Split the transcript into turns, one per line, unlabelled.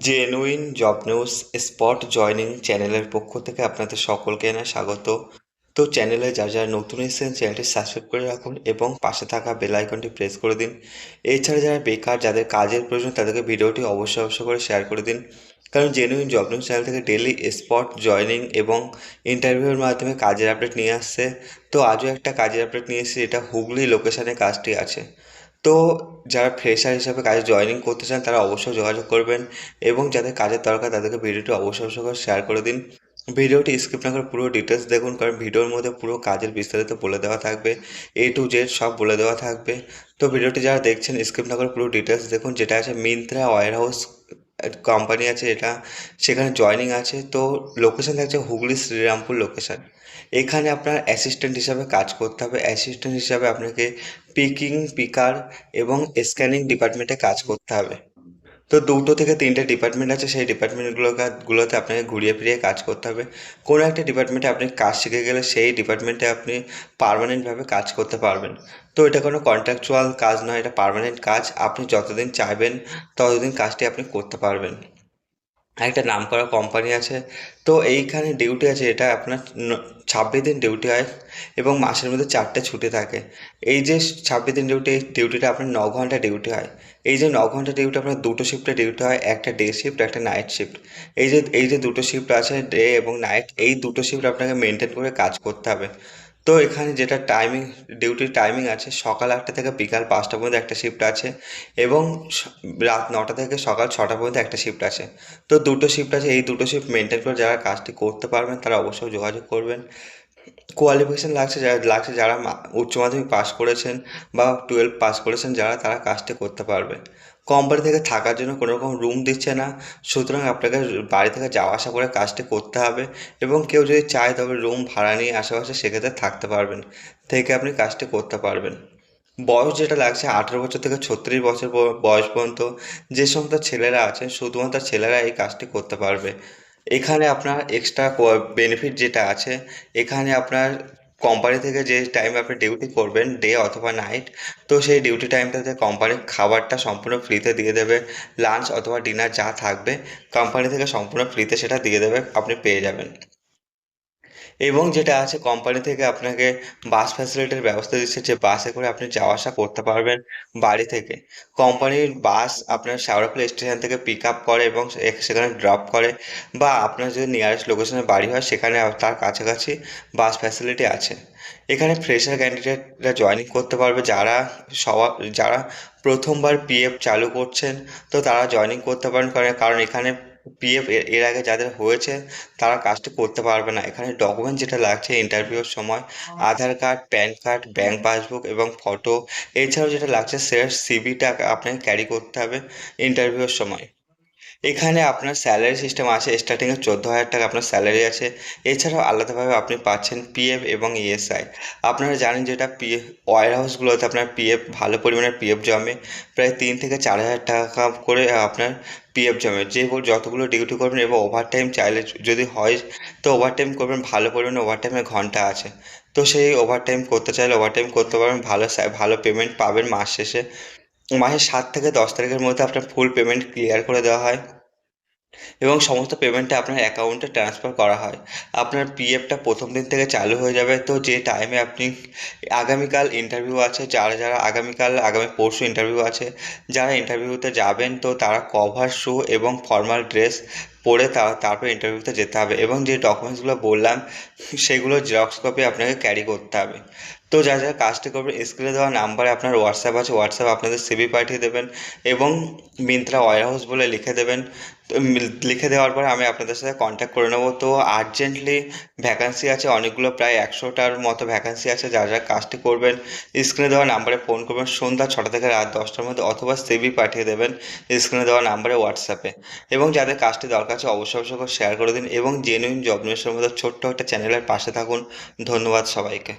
Genuine job news spot joining চ্যানেলের পক্ষ থেকে আপনাদের সকলকে জানাই স্বাগত। তো চ্যানেলে যারা যারা নতুন এসেছেন চ্যানেলটি সাবস্ক্রাইব করে রাখুন এবং পাশে থাকা বেল আইকনটি প্রেস করে দিন। এছাড়া যারা বেকার, যাদের কাজের প্রয়োজন তাদেরকে ভিডিওটি অবশ্যই অবশ্যই করে শেয়ার করে দিন। কারণ জেনুইন জব নিউজ চ্যানেল থেকে ডেলি স্পট জয়নিং এবং ইন্টারভিউর মাধ্যমে কাজের আপডেট নিয়ে আসছে। তো আজও একটা কাজের আপডেট নিয়ে এসেছি এটা হুগলি লোকেশনে কাজটি আছে। তো যারা ফ্রেশার হিসাবে কাজে জয়েনিং করতে চান, তারা অবশ্যই যোগাযোগ করবেন এবং যাদের কাজের দরকার তাদেরকে ভিডিওটি অবশ্যই অবশ্যই করে শেয়ার করে দিন। ভিডিওটি স্ক্রিপ না করে পুরো ডিটেলস দেখুন, কারণ ভিডিওর মধ্যে পুরো কাজের বিস্তারিত বলে দেওয়া থাকবে এ টু জেড সব বলে দেওয়া থাকবে। তো ভিডিওটি যারা দেখছেন স্ক্রিপ না করে পুরো ডিটেলস দেখুন, যেটা আছে মিন্ত্রা ওয়ার হাউস কোম্পানি আছে এটা, সেখানে জয়নিং আছে, তো লোকেশান থাকছে হুগলি শ্রীরামপুর লোকেশান এখানে আপনার অ্যাসিস্ট্যান্ট হিসাবে কাজ করতে হবে। অ্যাসিস্ট্যান্ট হিসাবে আপনাকে পিকিং পিকার এবং স্ক্যানিং ডিপার্টমেন্টে কাজ করতে হবে। তো দুটো থেকে তিনটে ডিপার্টমেন্ট আছে, সেই ডিপার্টমেন্টগুলো গুলোতে আপনাকে ঘুরিয়ে ফিরিয়ে কাজ করতে হবে। কোনো একটা ডিপার্টমেন্টে আপনি কাজ শিখে গেলে সেই ডিপার্টমেন্টে আপনি পারমানেন্টভাবে কাজ করতে পারবেন। তো এটা কোনো কন্ট্রাকচুয়াল কাজ নয়, এটা পারমানেন্ট কাজ। আপনি যতদিন চাইবেন, ততদিন কাজটি আপনি করতে পারবেন। একটা নাম করা কোম্পানি আছে। তো এইখানে ডিউটি আছে, এটা আপনার ছাব্বিশ দিন ডিউটি হয় এবং মাসের মধ্যে চারটে ছুটি থাকে। এই যে ছাব্বিশ দিন ডিউটি ডিউটিটা আপনার ন ঘণ্টা ডিউটি হয়। এই যে ন ঘণ্টা ডিউটি আপনার দুটো শিফটে ডিউটি হয়, একটা ডে শিফট একটা নাইট শিফট এই যে এই যে দুটো শিফট আছে ডে এবং নাইট এই দুটো শিফট আপনাকে মেনটেন করে কাজ করতে হবে। তো এখানে যেটা টাইমিং ডিউটির টাইমিং আছে, সকাল আটটা থেকে বিকাল পাঁচটা পর্যন্ত একটা শিফট আছে এবং রাত নটা থেকে সকাল ছটা পর্যন্ত একটা শিফট আছে। তো দুটো শিফট আছে, এই দুটো শিফট মেনটেন করে যারা কাজটি করতে পারবেন, তারা অবশ্যই যোগাযোগ করবেন। কোয়ালিফিকেশান লাগছে যারা লাগছে যারা উচ্চ মাধ্যমিক পাস করেছেন বা টুয়েলভ পাস করেছেন, যারা তারা কাজটি করতে পারবে কোম্পানি থেকে থাকার জন্য কোনো রকম রুম দিচ্ছে না। সুতরাং আপনাকে বাড়ি থেকে যাওয়া আসা করে কাজটি করতে হবে এবং কেউ যদি চায় তবে রুম ভাড়া নিয়ে আশেপাশে সেক্ষেত্রে থাকতে পারবেন, থেকে আপনি কাজটি করতে পারবেন। বয়স যেটা লাগছে আঠেরো বছর থেকে ছত্রিশ বছর বয়স পর্যন্ত, যে সমস্ত ছেলেরা আছেন, শুধুমাত্র ছেলেরা এই কাজটি করতে পারবে। এখানে আপনার এক্সট্রা বেনিফিট যেটা আছে, এখানে আপনার কোম্পানি থেকে যে টাইম আপনি ডিউটি করবেন ডে অথবা নাইট তো সেই ডিউটি টাইমটাতে কোম্পানি খাবারটা সম্পূর্ণ ফ্রিতে দিয়ে দেবে। লাঞ্চ অথবা ডিনার যা থাকবে কোম্পানি থেকে সম্পূর্ণ ফ্রিতে সেটা দিয়ে দেবে, আপনি পেয়ে যাবেন। এবং যেটা আছে কোম্পানি থেকে আপনাকে বাস ফ্যাসিলিটির ব্যবস্থা দিচ্ছে যে বাসে করে আপনি যাওয়া আসা করতে পারবেন বাড়ি থেকে। কোম্পানির বাস আপনার শেওড়াফুলি স্টেশন থেকে পিক আপ করে এবং সেখানে ড্রপ করে বা আপনার যদি নিয়ারেস্ট লোকেশনে বাড়ি হয় সেখানে তার কাছাকাছি বাস ফ্যাসিলিটি আছে। এখানে ফ্রেশার ক্যান্ডিডেটরা জয়েনিং করতে পারবে। যারা সবার, যারা প্রথমবার পিএফ চালু করছেন তো তারা জয়েনিং করতে পারেন। কারণ এখানে পিএফ এর আগে যাদের হয়েছে তারা কাজটি করতে পারবে না। এখানে ডকুমেন্ট যেটা লাগছে ইন্টারভিউর সময় Aadhaar card PAN card bank passbook এবং ফটো এছাড়াও যেটা লাগছে সে সিভিটা আপনাকে ক্যারি করতে হবে ইন্টারভিউর সময়। এখানে আপনার স্যালারি সিস্টেম আছে স্টার্টিংয়ে চোদ্দ হাজার টাকা আপনার স্যালারি আছে এছাড়াও আলাদাভাবে আপনি পাচ্ছেন পিএফ এবং ইএসআই আপনারা জানেন যেটা পিএফ ওয়ার হাউসগুলোতে আপনার পিএফ ভালো পরিমাণের পিএফ জমে। প্রায় তিন থেকে চার হাজার টাকা করে আপনার পিএফ জমে। যে যতগুলো ডিউটি করবেন এবং ওভারটাইম চাইলে যদি হয়, তো ওভারটাইম করবেন, ভালো পরিমাণে ওভারটাইমের ঘণ্টা আছে। তো সেই ওভারটাইম করতে চাইলে ওভারটাইম করতে পারবেন, ভালো ভালো পেমেন্ট পাবেন মাস শেষে। মাসের সাত থেকে দশ তারিখের মধ্যে আপনার ফুল পেমেন্ট ক্লিয়ার করে দেওয়া হয় এবং সমস্ত পেমেন্টটা আপনার অ্যাকাউন্টে ট্রান্সফার করা হয়। আপনার পিএফটা প্রথম দিন থেকে চালু হয়ে যাবে, তো যে টাইমে আপনি আগামীকাল ইন্টারভিউ আছে, যারা যারা আগামীকাল, আগামী পরশু ইন্টারভিউ আছে, যারা ইন্টারভিউতে যাবেন, তো তারা কভার শু এবং ফর্মাল ড্রেস পরে তারপর ইন্টারভিউতে যেতে হবে এবং যে ডকুমেন্টসগুলো বললাম, সেগুলো জেরক্স কপি আপনাকে ক্যারি করতে হবে। তো যা যা কাজটি করবেন স্ক্রিনে দেওয়া নাম্বারে আপনার হোয়াটসঅ্যাপ আছে হোয়াটসঅ্যাপ আপনাদের সিভি পাঠিয়ে দেবেন এবং মিন্ত্রা ওয়ার হাউস বলে লিখে দেবেন। লিখে দেওয়ার পর আমি আপনাদের সাথে কন্ট্যাক্ট করে নেব। তো আর্জেন্টলি ভ্যাকান্সি আছে, অনেকগুলো প্রায় একশোটার মতো ভ্যাকান্সি আছে, যা যারা কাজটি করবেন স্ক্রিনে দেওয়া নাম্বারে ফোন করবেন, সন্ধ্যা ছটা থেকে রাত দশটার মধ্যে অথবা সিভি পাঠিয়ে দেবেন স্ক্রিনে দেওয়া নাম্বারে হোয়াটসঅ্যাপে এবং যাদের কাজটি দরকার আছে অবশ্যই অবশ্যই শেয়ার করে দিন এবং জেনুইন জব নিউজের মতো ছোট্ট একটা চ্যানেলের পাশে থাকুন। ধন্যবাদ সবাইকে।